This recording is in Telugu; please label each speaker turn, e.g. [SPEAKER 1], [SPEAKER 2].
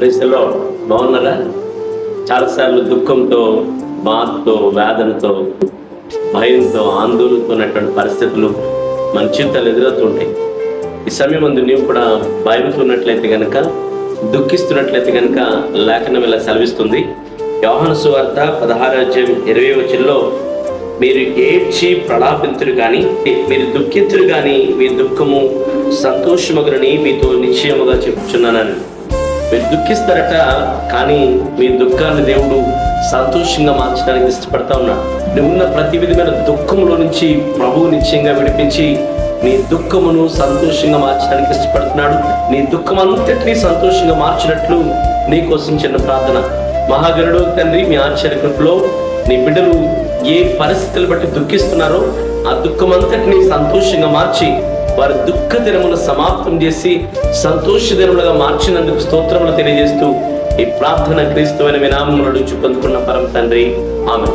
[SPEAKER 1] ప్లేస్లో బాగున్నారా? చాలాసార్లు దుఃఖంతో బాధతో వేదనతో భయంతో ఆందోళనతో ఉన్నటువంటి పరిస్థితులు మన జీవితాలు ఎదురవుతుంటాయి. ఈ సమయం ముందు నీవు కూడా భయపడుతున్నట్లయితే కనుక దుఃఖిస్తున్నట్లయితే కనుక లేఖనం ఇలా సెలవిస్తుంది. యోహన సువార్త పదహారాజ్యం ఇరవై వచ్చిలో మీరు ఏడ్చి ప్రలాపింతులు కానీ మీరు దుఃఖితులు కానీ మీ దుఃఖము సంతోషమగునని మీతో నిశ్చయముగా చెప్తున్నానని మీరు దుఃఖిస్తారట కానీ మీ దుఃఖాన్ని దేవుడు సంతోషంగా మార్చడానికి ఇష్టపడతా ఉన్నాడు. నువ్వు ఉన్న ప్రతి విధమైన దుఃఖంలో నుంచి ప్రభువు నిశ్చయంగా విడిపించి నీ దుఃఖమును సంతోషంగా మార్చడానికి ఇష్టపడుతున్నాడు. నీ దుఃఖం అంతటినీ సంతోషంగా మార్చినట్లు నీ కోసం చిన్న ప్రార్థన. మహాగరుడు తండ్రి మీ ఆశ్చర్యకృపలో నీ బిడ్డలు ఏ పరిస్థితులు బట్టి దుఃఖిస్తున్నారో ఆ దుఃఖం అంతటినీ సంతోషంగా మార్చి వారి దుఃఖ దినమును సమాప్తం చేసి సంతోష దినములుగా మార్చినందుకు స్తోత్రములు తెలియజేస్తూ ఈ ప్రార్థన క్రీస్తువైన వినామములను పొందుకున్న పరం తండ్రి. ఆమె